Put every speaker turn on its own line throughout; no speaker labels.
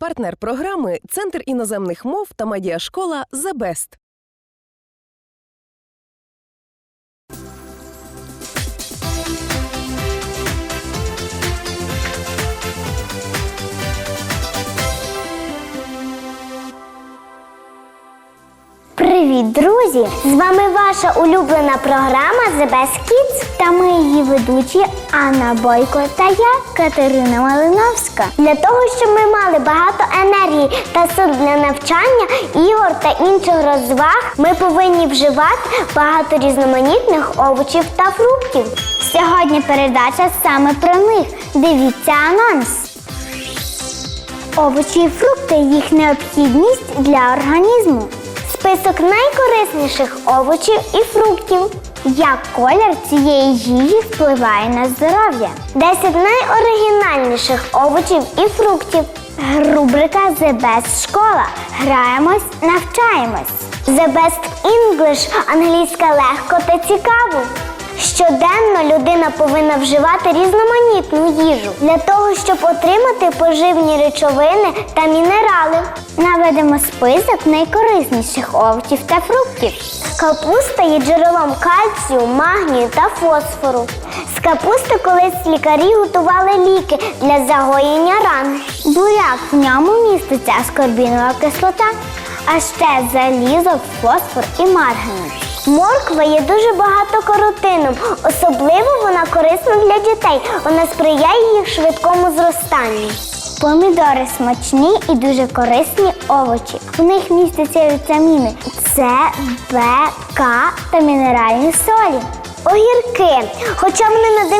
Партнер програми Центр іноземних мов та медіашкола The Best.
Привіт, друзі! З вами ваша улюблена програма The Best Kids та ми її ведучі Анна Бойко та я, Катерина Малиновська. Для того, щоб ми мали багато енергії та сил для навчання, ігор та інших розваг, ми повинні вживати багато різноманітних овочів та фруктів. Сьогодні передача саме про них. Дивіться анонс. Овочі і фрукти їх необхідність для організму. Список найкорисніших овочів і фруктів. Як колір цієї їжі впливає на здоров'я? 10 найоригінальніших овочів і фруктів. Рубрика The Best Школа. Граємось, навчаємось. The Best English англійська легко та цікаво. Щоденно людина повинна вживати різноманітну їжу для того, щоб отримати поживні речовини та мінерали. Наведемо список найкорисніших овочів та фруктів. Капуста є джерелом кальцію, магнію та фосфору. З капусти колись лікарі готували ліки для загоєння ран. Буряк в ньому міститься аскорбінова кислота, а ще залізо, фосфор і марганець. Морква є дуже багато каротином, особливо вона корисна для дітей. Вона сприяє їх швидкому зростанню. Помідори смачні і дуже корисні овочі. У них містяться вітаміни С, В, К та мінеральні солі. Огірки, хоча вони на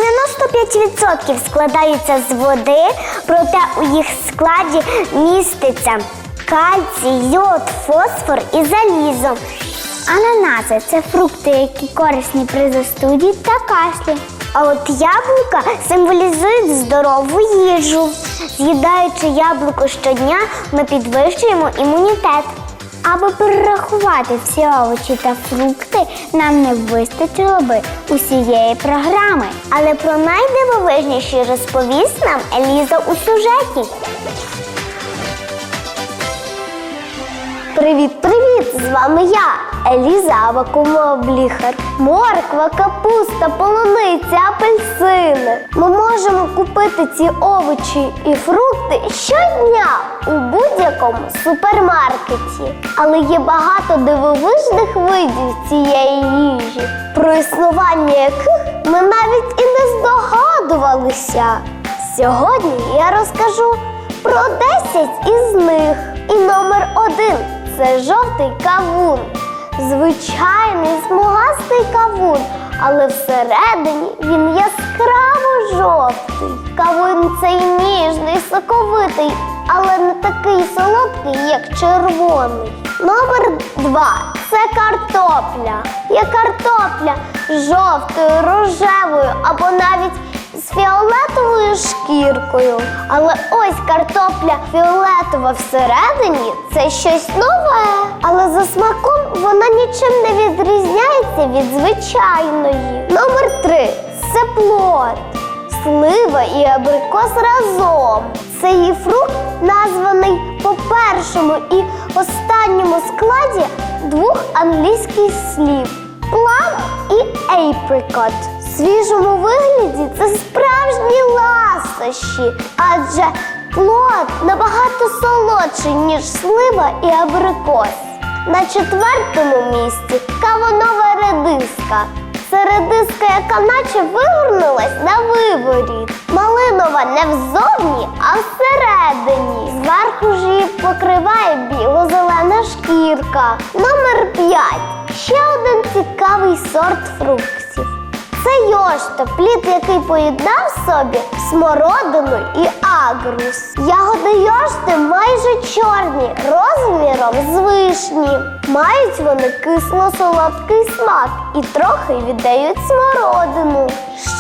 95% складаються з води, проте у їх складі міститься кальцій, йод, фосфор і залізо. Ананаси це фрукти, які корисні при застуді та кашлі. А от яблука символізують здорову їжу. З'їдаючи яблуко щодня, ми підвищуємо імунітет. Аби перерахувати всі овочі та фрукти, нам не вистачило би усієї програми. Але про найдивовижніші розповість нам Еліза у сюжеті. Привіт, привіт! З вами я, Еліза Авакумова. Морква, капуста, полуниця, апельсини. Ми можемо купити ці овочі і фрукти щодня у будь-якому супермаркеті. Але є багато дивовижних видів цієї їжі, про існування яких ми навіть і не здогадувалися. Сьогодні я розкажу про 10 із них. Жовтий кавун. Звичайний смугастий кавун, але всередині він яскраво жовтий. Кавун цей ніжний, соковитий, але не такий солодкий, як червоний. Номер два це картопля. Є картопля жовтою, рожевою або навіть з фіолетовою шкіркою. Але ось картопля фіолетова всередині це щось нове. Але за смаком вона нічим не відрізняється від звичайної. Номер три це плод. Слива і абрикос разом. Цей фрукт названий по першому і останньому складі двох англійських слів плам і apricot. В свіжому вигляді це справжні ласощі, адже плод набагато солодший, ніж слива і абрикос. На четвертому місці кавунова редиска. Це редиска, яка наче вигорнулась на виворіт. Малинова не взовні, а всередині. Зверху ж її покриває біло-зелена шкірка. Номер 5. Ще один цікавий сорт фруктів. Це йошта, плід, який поєднав собі смородину і агрус. Ягоди йошти майже чорні, розміром з вишні. Мають вони кисло-солодкий смак і трохи віддають смородину.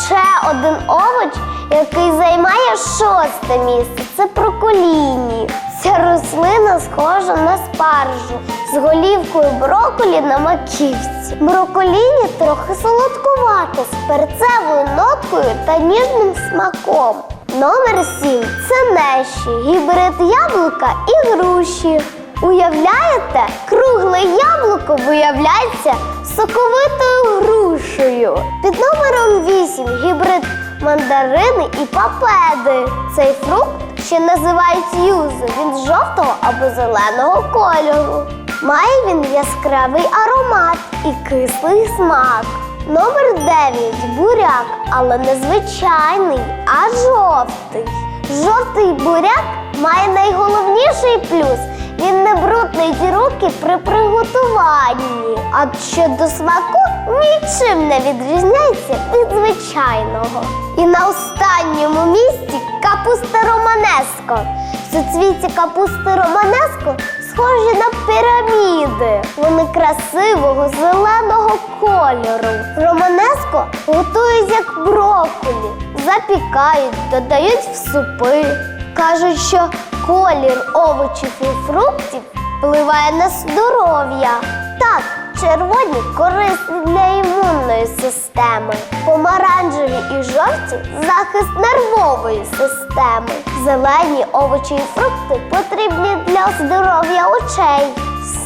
Ще один овоч, який займає шосте місце, це проколіні. Ця рослина схожа на спаржу з голівкою броколі на маківці. Броколіні трохи солодкувате з перцевою ноткою та ніжним смаком.
Номер 7 це неші, гібрид яблука і груші. Уявляєте, кругле яблуко виявляється соковитою грушею. Під номером 8 гібрид мандарини і папеди. Цей фрукт ще називають юзу. Він жовтого або зеленого кольору. Має він яскравий аромат і кислий смак. Номер 9 буряк, але не звичайний, а жовтий. Жовтий буряк має найголовніший плюс. Він не бруднить руки при приготуванні. А щодо смаку нічим не відрізняється від звичайного. І на останньому місці капуста романеско. В Суцвіття капусти романеско схожі на піраміди. Вони красивого зеленого кольору. Романеско готують як брокколі, запікають, додають в супи. Кажуть, що колір овочів і фруктів впливає на здоров'я. Так, червоні корисні для імунної системи, помаранчеві і жовті захист нервової системи. Зелені овочі і фрукти потрібні для здоров'я очей.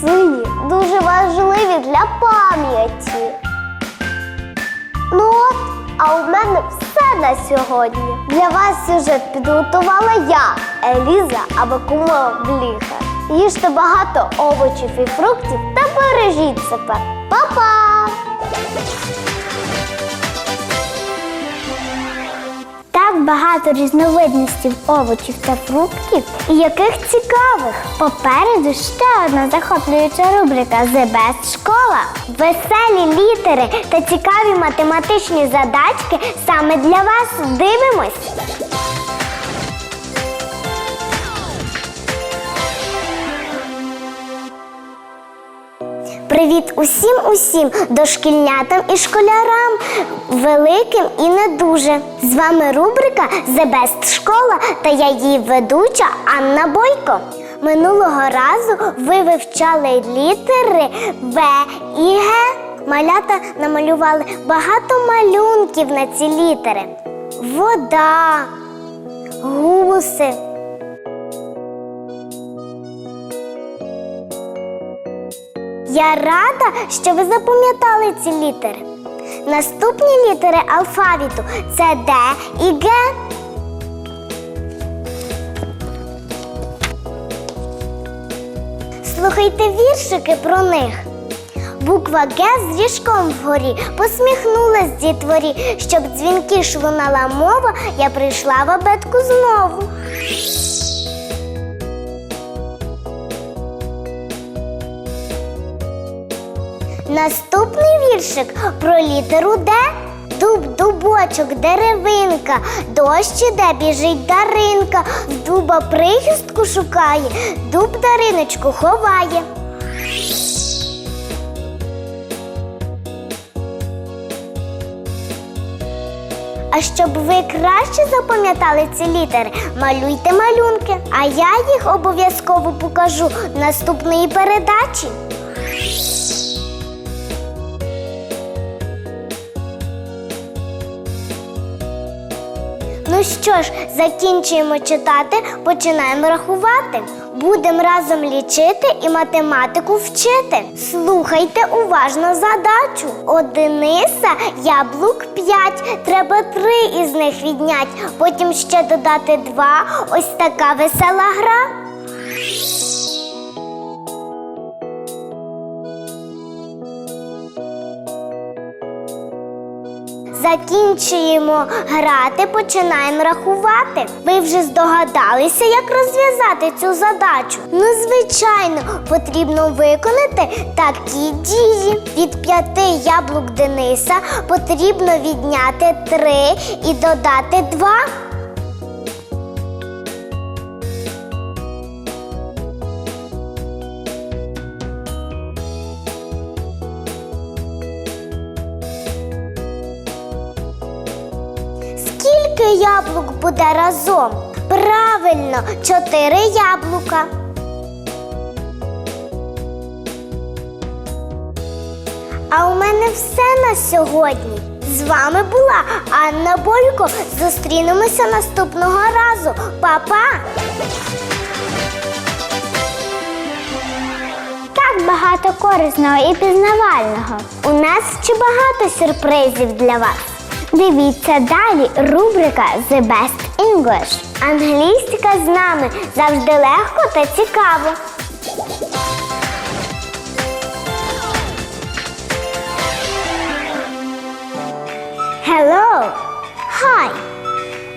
Сині дуже важливі для пам'яті. Ну от, а у мене все на сьогодні. Для вас сюжет підготувала я, Еліза Абакумова Бліхар. Їжте багато овочів і фруктів та бережіть себе. Па-па! Так багато різновидностей овочів та фруктів, і яких цікавих. Попереду ще одна захоплююча рубрика The Best Школа. Веселі літери та цікаві математичні задачки саме для вас дивимось. Привіт усім усім дошкільнятам і школярам, великим і не дуже. З вами рубрика The Best Школа та я її ведуча Анна Бойко. Минулого разу ви вивчали літери В і Г. Малята намалювали багато малюнків на ці літери: вода, гуси. Я рада, що ви запам'ятали ці літери. Наступні літери алфавіту це Д і Г. Слухайте віршики про них. Буква Г з ріжком вгорі посміхнулась дітворі, щоб дзвінки лунала мова, я прийшла в абетку знову. Наступний віршик про літеру Д. Дуб, дубочок, деревинка, дощ іде, біжить даринка, дуба прихистку шукає, дуб дариночку ховає. А щоб ви краще запам'ятали ці літери, малюйте малюнки, а я їх обов'язково покажу в наступної передачі. Ну що ж, закінчуємо читати, починаємо рахувати. Будемо разом лічити і математику вчити. Слухайте уважно задачу. Одиниса, яблук п'ять. Треба три із них віднять. Потім ще додати два. Ось така весела гра. Закінчуємо грати, починаємо рахувати. Ви вже здогадалися, як розв'язати цю задачу? Ну, звичайно, потрібно виконати такі дії. Від п'яти яблук Дениса потрібно відняти три і додати два. Яблук буде разом? Правильно, чотири яблука. А у мене все на сьогодні. З вами була Анна Бойко. Зустрінемося наступного разу. Па-па! Так багато корисного і пізнавального. У нас ще багато сюрпризів для вас. Дивіться далі рубрика The Best English. Англійська з нами завжди легко та цікаво. Hello! Hi!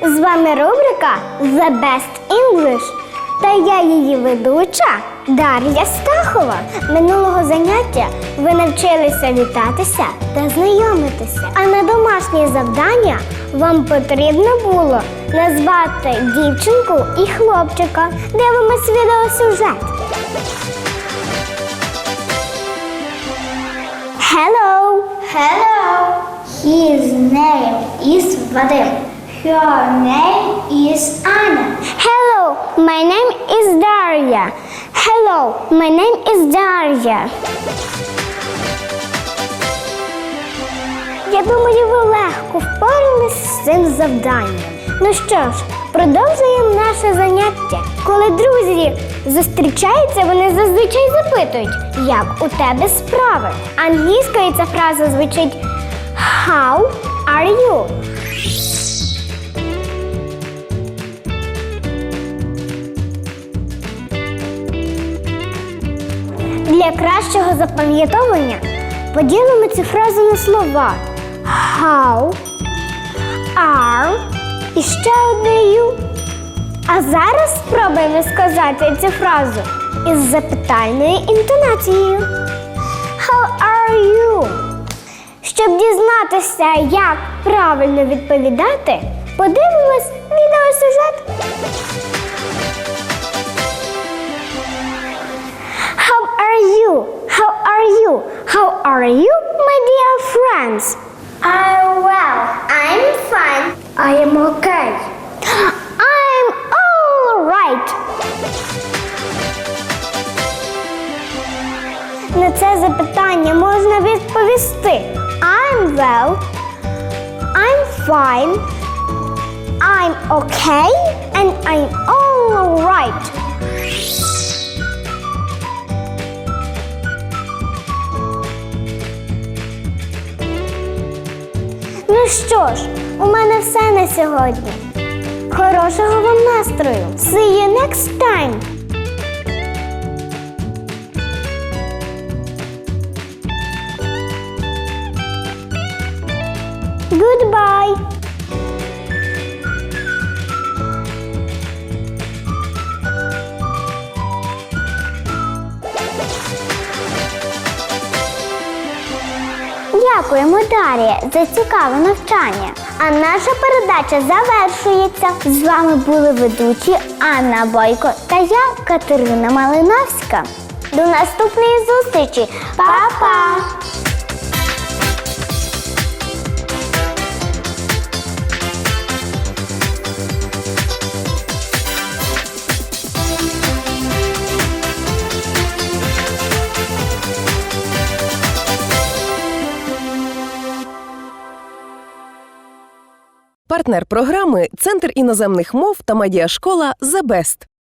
З вами рубрика The Best English. Та я її ведуча Дар'я Стахова. Минулого заняття ви навчилися вітатися та знайомитися. А на домашнє завдання вам потрібно було назвати дівчинку і хлопчика. Дивимось відеосюжет. Hello. Hello. His name is Vadim. Her name is Anna. Hello, my name is Daria. Hello, my name is Daria. Я думаю, ви легко впоралися з цим завданням. Ну що ж, продовжуємо наше заняття. Коли друзі зустрічаються, вони зазвичай запитують, як у тебе справи. Англійською ця фраза звучить How are you? Для кращого запам'ятовування поділимо цю фразу на слова How are і ще одне you. А зараз спробуємо сказати цю фразу із запитальною інтонацією. How are you? Щоб дізнатися, як правильно відповідати, подивимось відеосюжет. are you? How are you? How are you, my dear friends? I'm well. I'm fine. I am okay. I'm all right. На це запитання можна відповісти I'm well. I'm fine. I'm okay. And I'm all right. Що ж, у мене все на сьогодні. Хорошого вам настрою. See you next time. Дякуємо, Дар'я, за цікаве навчання. А наша передача завершується. З вами були ведучі Анна Бойко та я, Катерина Малиновська. До наступної зустрічі. Па-па!
Партнер програми Центр іноземних мов та медіашкола «The Best».